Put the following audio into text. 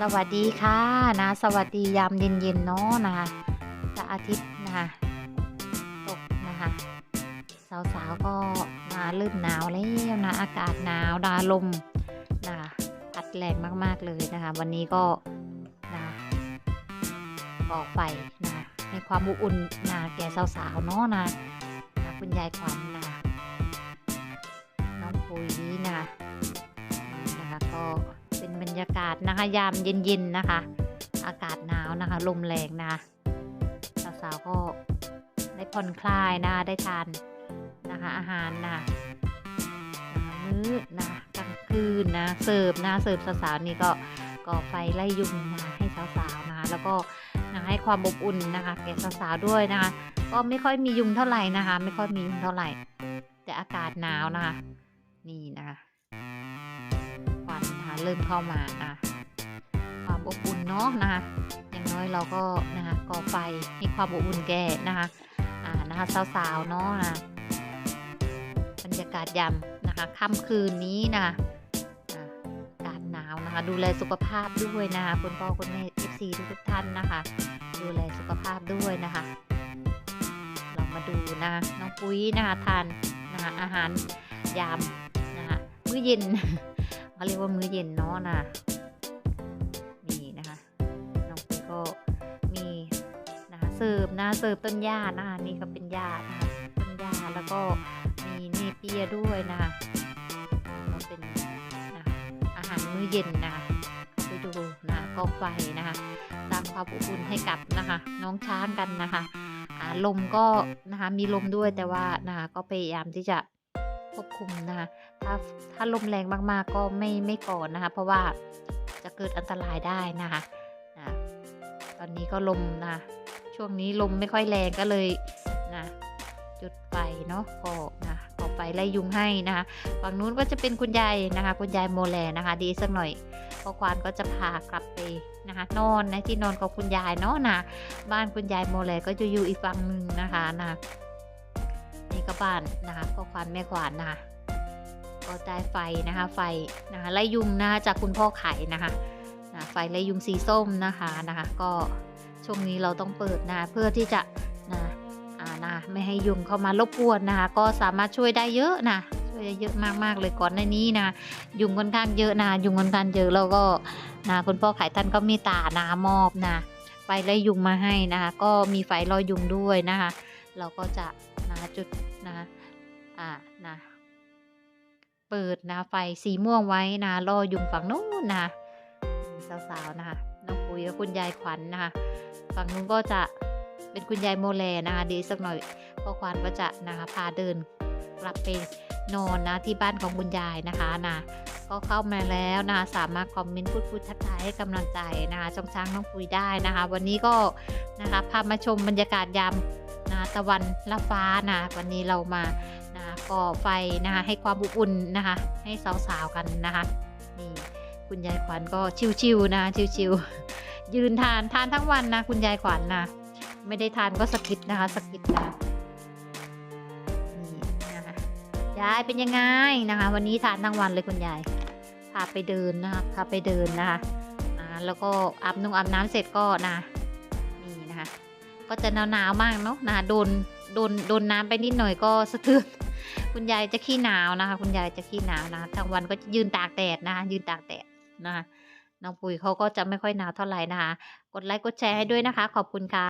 สวัสดีค่ะนะ สวัสดียามเย็นๆเนาะนะคะพระอาทิตย์นะคะตกนะคะสาวๆก็มาเริ่มหนาวแล้วนะอากาศหนาวดาลมนะคะพัดแรงมากๆเลยนะคะ วันนี้ก็นะก่อไฟนะให้ความอบอุ่นนะแก่สาวๆเนาะนะนะคุณยายขวัญนะคะน้องปุ๋ยนะคะนี่นะคะก็ เป็นบรรยากาศนะคะ ยามเย็นๆนะคะ อากาศหนาวนะคะ ลมแรงนะคะสาวๆก็ได้ผ่อนคลายนะะได้ทานนะคะ อาหารนะนะมื้อนะกลางคืนนะเสิร์ฟนะเสิร์ฟสาวๆนี่ก็ก่อไฟไล่ยุงนะให้สาวๆนะคะแล้วก็นะให้ความอบอุ่นนะคะแก่สาวๆด้วยนะคะ ก็ไม่ค่อยมียุงเท่าไหร่นะคะ ไม่ค่อยมียุงเท่าไหร่ แต่อากาศหนาวนะคะ นี่นะคะ เริ่มเข้ามานะคะความอบอุ่นเนาะนะคะอย่างน้อยเราก็นะคะก่อไฟให้ความอบอุ่นแก่นะคะอ่านะคะสาวๆเนาะนะบรรยากาศยามนะคะค่ำคืนนี้นะอ่าอากาศหนาวนะคะ ดูแลสุขภาพด้วยนะคะคุณพ่อคุณแม่เอฟซีทุกท่านนะคะ ดูแลสุขภาพด้วยนะคะ เรามาดูนะน้องปุ้ยนะคะทานนะคะอาหารยามนะคะมื้อเย็น เขาเรียกว่ามื้อเย็นเนาะนะนี่นะคะน้องปุ้ยก็มีนะคะเสิร์ฟนะเสิร์ฟต้นหญ้านะคะนี่ก็เป็นหญ้านะคะต้นหญ้าแล้วก็มีเนเปียด้วยนะคะก็เป็นนะอาหารมื้อเย็นนะคะไปดูนะกองไฟนะคะสร้างความอบอุ่นให้กับนะคะน้องช้างกันนะคะลมก็นะคะมีลมด้วยแต่ว่านะคะก็พยายามที่จะ ควบคุมนะคะถ้าถ้าลมแรงมากๆก็ไม่ไม่ก่อนนะคะ เพราะว่าจะเกิดอันตรายได้นะคะนะตอนนี้ก็ลมนะช่วงนี้ลมไม่ค่อยแรงก็เลยนะจุดไฟเนาะก็นะก่อไฟไล่ยุงให้นะคะฝั่งนู้นก็จะเป็นคุณยายนะคะคุณยายโมแลนะคะ ดีสักหน่อยพอควานก็จะพากลับไปนะคะนอนในที่นอนของคุณยายเนาะนะบ้านคุณยายโมแลก็จะอยู่อีกฝั่งหนึ่งนะคะนะ นี่ก็บ้านนะคะพ่อควานแม่ควานนะคะก็ได้ไฟนะคะไฟนะคะไล่ยุงนะคะจากคุณพ่อไข่นะคะนะไฟไล่ยุงสีส้มนะคะนะคะก็ช่วงนี้เราต้องเปิดนะเพื่อที่จะนะอ่านะไม่ให้ยุงเข้ามารบกวนนะคะก็สามารถช่วยได้เยอะนะช่วยได้เยอะมากๆเลยก่อนในนี้นะยุงค่อนข้างเยอะนะยุงค่อนข้างเยอะแล้วก็นะคุณพ่อไข่ท่านก็มีตานะมอบนะไฟไล่ยุงมาให้นะคะก็มีไฟลอยยุงด้วยนะคะเราก็จะ นะจุดนะอ่านะเปิดนะไฟสีม่วงไว้นะล่อยุงฝั่งนู้นนะสาวๆนะคะน้องปุ้ยกับคุณยายขวัญนะคะฝั่งนู้นก็จะเป็นคุณยายโมแลนะคะดีสักหน่อยพ่อควานก็จะนะคะพาเดินกลับไปนอนนะที่บ้านของคุณยายนะคะนะก็เข้ามาแล้วนะคะสามารถคอมเมนต์พูดคุยทักทายให้กำลังใจนะคะช่องช้างน้องปุยได้นะคะ วันนี้ก็นะคะพามาชมบรรยากาศยาม นะตะวันละฟ้านะวันนี้เรามานะก่อไฟนะคะให้ความอบอุ่นนะคะให้สาวๆกันนะคะนี่คุณยายขวัญก็ชิวๆนะชิวๆยืนทานทานทั้งวันนะ คุณยายขวัญนะไม่ได้ทานก็สกิดนะคะสกิดนะนี่นะคะยายเป็นยังไงนะคะ วันนี้ทานทั้งวันเลยคุณยายพาไปเดินนะคะพาไปเดินนะคะแล้วก็อาบนุ่งอาบน้ำเสร็จก็นะะ ก็จะหนาวหนาวๆมากเนาะนะโดนโดนโดนน้ำไปนิดหน่อยก็สะเทือนคุณยายจะขี้หนาวนะคะ คุณยายจะขี้หนาวนะคะทั้งวันก็ยืนตากแดดนะคะยืนตากแดดนะคะน้องปุ๋ยเขาก็จะไม่ค่อยหนาวเท่าไหร่นะคะ กดไลค์กดแชร์ให้ด้วยนะคะ ขอบคุณค่ะ